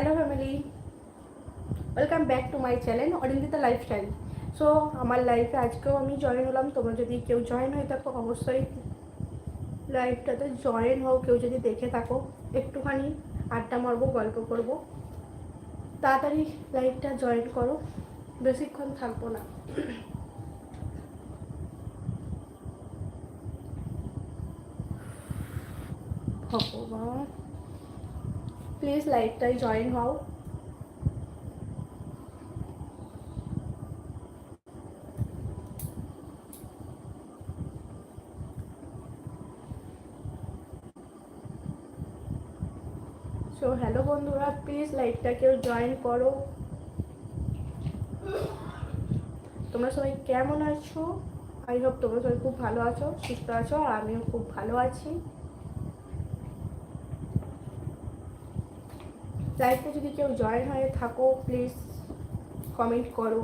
Hello family welcome back to my channel Arindita lifestyle so আমার লাইফে আজকেও আমি জয়েন হলাম তোমরা যদি কেউ জয়েন হয়ে থাকো অবশ্যই লাইফটাতে জয়েন হও কেউ যদি দেখে থাকো একটুখানি আড্ডা মারবো গল্প করব তাড়াতাড়ি লাইফটা জয়েন করো বেশিক্ষণ থাকব না ভগবান প্লিজ লাইভটাই জয়েন হও। সো হ্যালো বন্ধুরা প্লিজ লাইভটা কেউ জয়েন করো। তোমরা সবাই কেমন আছো? আই হোপ তোমরা সবাই খুব ভালো আছো, সুস্থ আছো, আর আমিও খুব ভালো আছি। লাইভে যদি কেউ জয়েন হয়ে থাকো প্লিজ কমেন্ট করো।